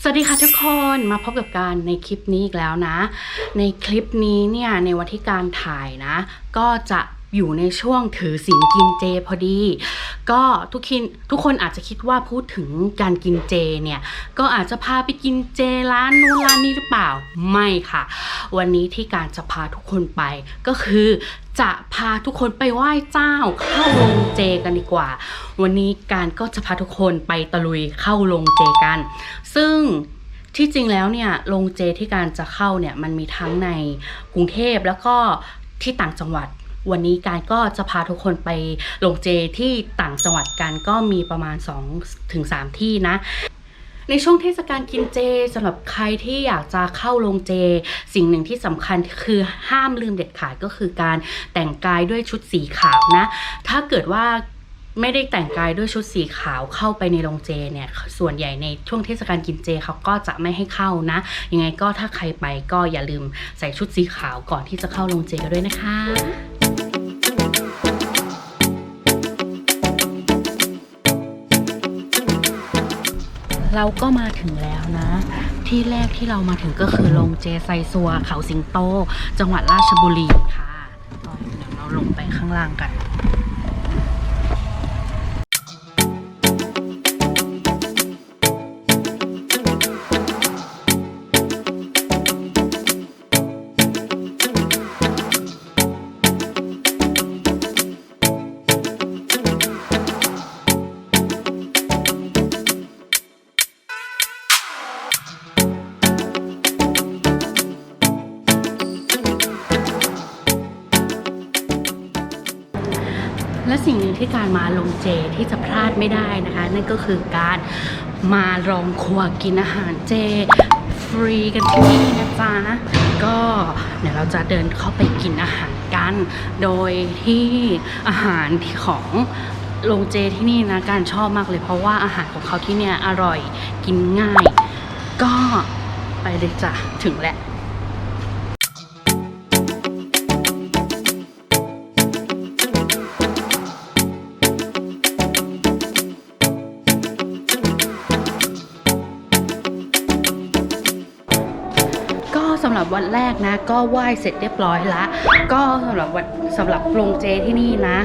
สวัสดีค่ะทุกคนมาพบกับการในคลิปนี้อีกแล้วนะ ในคลิปนี้เนี่ยในวันที่การถ่ายนะ ก็จะ อยู่ในช่วงถือศีลกินเจพอดี ก็ทุกคนทุกคนอาจจะคิดว่าพูดถึงการกินเจเนี่ย ก็อาจจะพาไปกินเจร้านนู้นร้านนี้หรือเปล่าไม่ค่ะ วันนี้ที่การจะพาทุกคนไปก็คือจะพาทุกคนไปไหว้เจ้าเข้าโรงเจกันดีกว่า วันนี้การก็จะพาทุกคนไปตะลุยเข้าโรงเจกัน ซึ่งที่จริงแล้วเนี่ยโรงเจที่การจะเข้าเนี่ยมันมีทั้งในกรุงเทพแล้วก็ที่ต่างจังหวัด วันนี้การก็จะพาทุกคนไปโรงเจที่ต่างจังหวัดกันก็มีประมาณ2-3ถึง3ที่นะในช่วงเทศกาลกินเจสำหรับใครที่อยากจะเข้าโรงเจ สิ่งหนึ่งที่สำคัญคือห้ามลืมเด็ดขาดก็คือการแต่งกายด้วยชุดสีขาวนะ ถ้าเกิดว่าไม่ได้แต่งกายด้วยชุดสีขาวเข้าไปในโรงเจเนี่ย ส่วนใหญ่ในช่วงเทศกาลกินเจเขาก็จะไม่ให้เข้านะ ยังไงก็ถ้าใครไปก็อย่าลืมใส่ชุดสีขาวก่อนที่จะเข้าโรงเจกันด้วยนะคะ เราก็มาถึงแล้วนะ ที่แรกที่เรามาถึงก็คือโรงเจไซซัวเขาสิงโต จังหวัดราชบุรีค่ะก็เดี๋ยวเราลงไปข้างล่างกัน และสิ่งหนึ่งที่การมาลงเจที่จะพลาดไม่ได้นะคะ นั่นก็คือการมาลองครัวกินอาหารเจ ฟรีกันที่นี่นะจ๊ะก็เดี๋ยวเราจะเดินเข้าไปกินอาหารกัน โดยที่อาหารที่ของโรงเจที่นี่นะการชอบมากเลยเพราะว่าอาหารของเขาที่เนี่ยอร่อยกินง่าย ก็ไปเลยจ้ะถึงแล้วก็สำหรับ วันแรกนะ ก็ไหว้เสร็จเรียบร้อยละ ก็สำหรับวันสำหรับโรงเจที่นี่นะ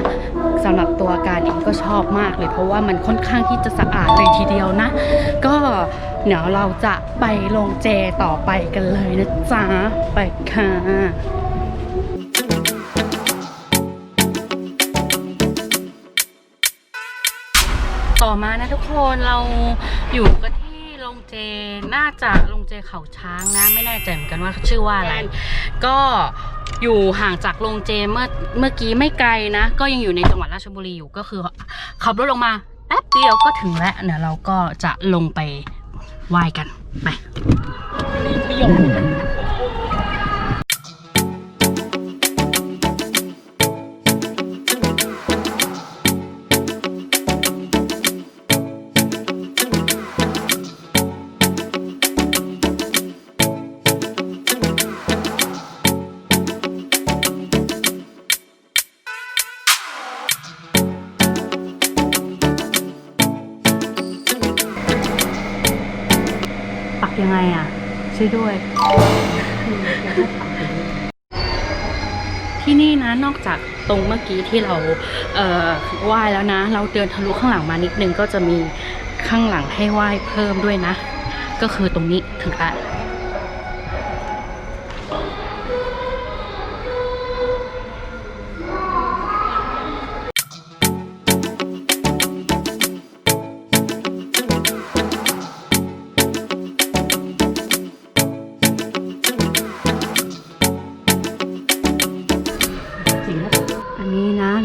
สำหรับตัวการเองก็ชอบมากเลย เพราะว่ามันค่อนข้างที่จะสะอาดเลยทีเดียวนะ ก็เดี๋ยวเราจะไปโรงเจต่อไปกันเลยนะจ๊ะไปค่ะต่อมานะทุกคนเราอยู่กัน งเจน่าจะโรงเจเขาช้างนะ ไม่แน่ใจเหมือนกันว่าชื่อว่าอะไร ก็อยู่ห่างจากโรงเจเมื่อเมื่อกี้ไม่ไกลนะ ก็ยังอยู่ในจังหวัดราชบุรีอยู่ก็คือขับรถลงมาแป๊บเดียวก็ถึงแล้วเดี๋ยวเราก็จะลงไปไหว้กันไป อะ ช่วยด้วย ที่นี่นะนอกจากตรงเมื่อกี้ที่เราเอ่อไหว้แล้วนะ เราเดินทะลุข้างหลังมานิดนึงก็จะมีข้างหลังให้ไหว้เพิ่มด้วยนะ ก็คือตรงนี้ถึงละ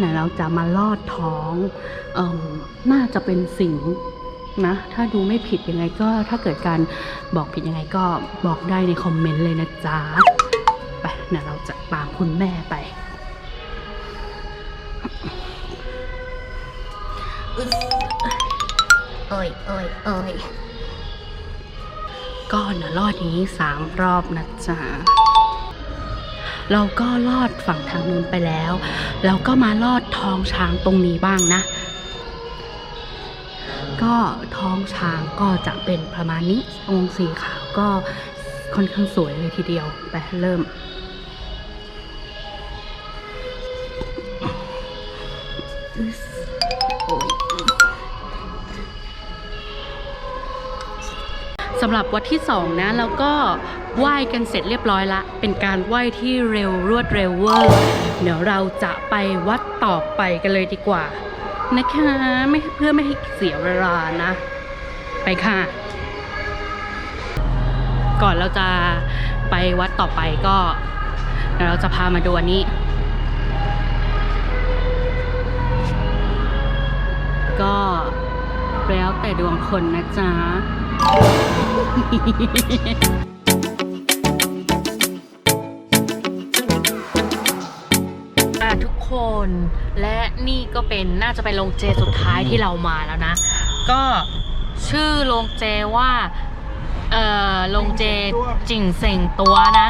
นี้นะเดี๋ยวเราจะมาลอดท้องเอ่มน่าจะเป็นสิงห์นะ ถ้าดูไม่ผิดยังไงก็ถ้าเกิดการบอกผิดยังไงก็บอกได้ในคอมเมนต์เลยนะจ๊ะ ไปเดี๋ยวเราจะตามคุณแม่ไปโอ้ยโอ้ยโอ้ยก็เดี๋ยวรอดอย่างนี้สามรอบนะจ๊ะ เราก็ลอดฝั่งทางนู้นไปแล้ว เราก็มาลอดท้องช้างตรงนี้บ้างนะ ก็ท้องช้างก็จะเป็นประมาณนี้องค์สีขาวก็ค่อนข้างสวยเลยทีเดียวไปเริ่ม สำหรับวัดที่สองนะแล้วก็ไหว้กันเสร็จเรียบร้อยละ เป็นการไหว้ที่เร็วรวดเร็วเวอร์เดี๋ยวเราจะไปวัดต่อไปกันเลยดีกว่า นะคะไม่เพื่อไม่ให้เสียเวลานะ ไปค่ะ ก่อนเราจะไปวัดต่อไปก็เดี๋ยวเราจะพามาดูอันนี้ ก็แล้วแต่ดวงคนนะจ๊ะ ทุกคนและนี่ก็เป็นน่าจะเป็นโรงเจสุดท้ายที่เรามาแล้วนะ ก็ชื่อโรงเจว่า เอ่อโรงเจจิ่งเซ็งตัวนะ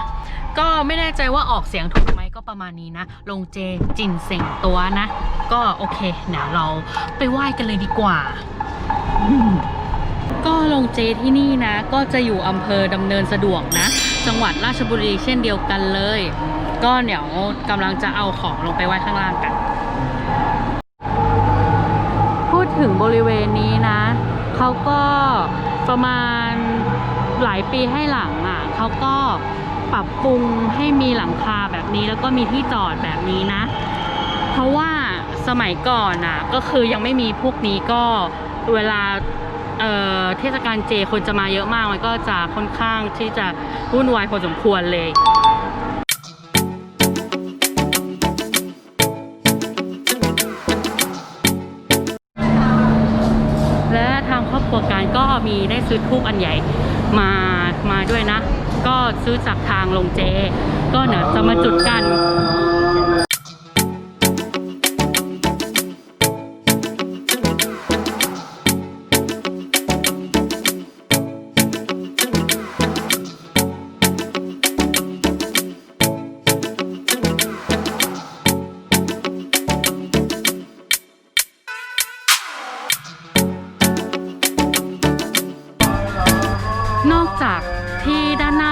ก็ไม่แน่ใจว่าออกเสียงถูกไหมก็ประมาณนี้นะโรงเจจิ่นเซ็งตัวนะ ก็โอเคเดี๋ยวเราไปไหว้กันเลยดีกว่า ก็โรงเจที่นี่นะ ก็จะอยู่อำเภอดำเนินสะดวกนะ จังหวัดราชบุรีเช่นเดียวกันเลย ก็เดี๋ยวกำลังจะเอาของลงไปไว้ข้างล่างกัน พูดถึงบริเวณนี้นะ เขาก็ประมาณหลายปีให้หลังอะเขาก็ปรับปรุงให้มีหลังคาแบบนี้แล้วก็มีที่จอดแบบนี้นะ เพราะว่าสมัยก่อนอะก็คือยังไม่มีพวกนี้ก็เวลา เทศกาลเจคนจะมาเยอะมากมันก็จะค่อนข้างที่จะวุ่นวายพอสมควรเลยและทางครอบครัวการก็มีได้ซื้อทูบอันใหญ่มามาด้วยนะ ก็ซื้อจากทางลงเจ ก็เดี๋ยวจะมาจุดกัน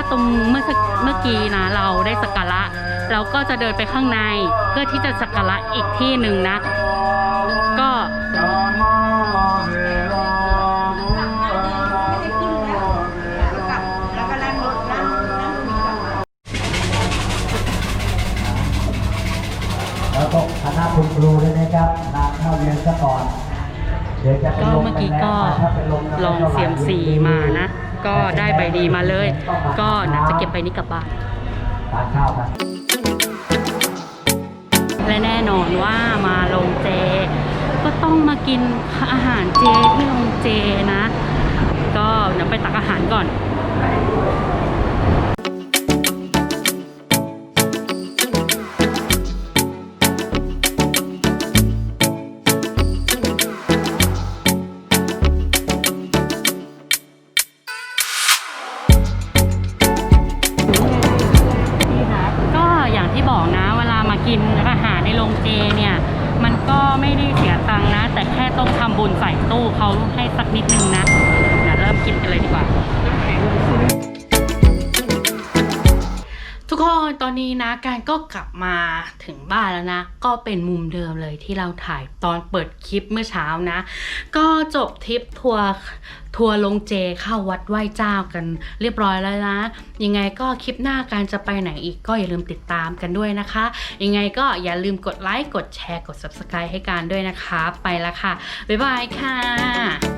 ตรงเมื่อสักเมื่อกี้นะเราได้สักการะเราก็จะเดินไปข้างในเพื่อที่จะสักการะอีกที่หนึ่งนะ ก็แล้วก็คณะคุณครูด้วยนะครับทานข้าวเรียนซะก่อนก็เมื่อกี้ก็ลองเสียมสีมานะ ก็ได้ใบดีมาเลย ก็นะจะเก็บใบนี้กลับบ้านทานข้าวกันและแน่นอนว่ามาลงเจ ก็ต้องมากินอาหารเจที่ลงเจนะ ก็เดี๋ยวไปตักอาหารก่อน ตู้เขาให้สักนิดนึงนะเดี๋ยวเริ่มกินกันเลยดีกว่า กคนตอนนี้นะการก็กลับมาถึงบ้านแล้วนะ ก็เป็นมุมเดิมเลยที่เราถ่ายตอนเปิดคลิปเมื่อเช้านะ ก็จบทริปทัวร์ทัวร์ลงเจเข้าวัดไหว้เจ้ากันเรียบร้อยแล้วนะ ยังไงก็คลิปหน้าการจะไปไหนอีกก็อย่าลืมติดตามกันด้วยนะคะ ยังไงก็อย่าลืมกดไลค์กดแชร์กด subscribe ให้การด้วยนะคะ ไปละค่ะ บ๊ายบายค่ะ